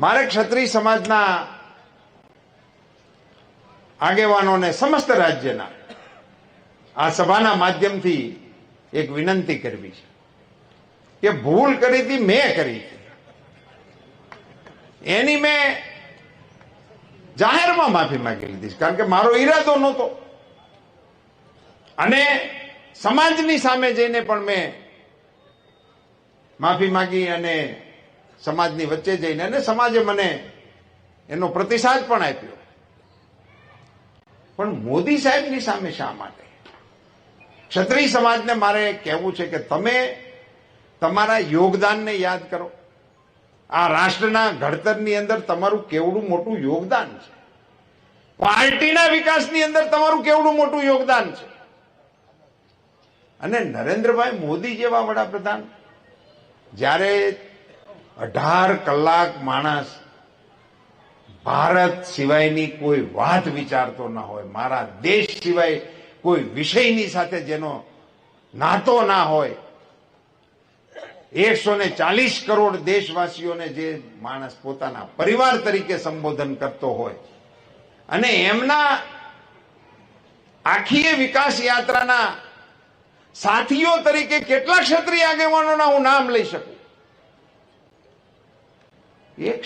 મારે ક્ષત્રિય સમાજના આગેવાનોને સમસ્ત રાજ્યના આ સભાના માધ્યમથી એક વિનંતી કરવી છે કે ભૂલ કરી હતી, મેં કરી એની મેં જાહેરમાં માફી માંગી લીધી છે. કારણ કે મારો ઈરાદો નહોતો અને સમાજની સામે જઈને પણ મેં માફી માંગી અને સમાજની વચ્ચે જઈને અને સમાજે મને એનો પ્રતિસાદ પણ આપ્યો. પણ મોદી સાહેબની સામે શા માટે? ક્ષત્રિય સમાજને મારે કહેવું છે કે તમે તમારા યોગદાનને યાદ કરો. આ રાષ્ટ્રના ઘડતરની અંદર તમારું કેવડું મોટું યોગદાન છે. પાર્ટીના વિકાસની અંદર તમારું કેવડું મોટું યોગદાન છે. અને નરેન્દ્રભાઈ મોદી જેવા વડાપ્રધાન, જ્યારે અઢાર કલાક માણસ ભારત સિવાયની કોઈ વાત વિચારતો ના હોય. મારા દેશ સિવાય કોઈ વિષયની સાથે જેનો નાતો ના હોય. એકસો ને ચાલીસ કરોડ દેશવાસીઓને જે માણસ પોતાના પરિવાર તરીકે સંબોધન કરતો હોય. અને એમના આખી વિકાસ યાત્રાના સાથીઓ તરીકે કેટલા ક્ષત્રિય આગેવાનોના હું નામ લઈ શકું? יהיה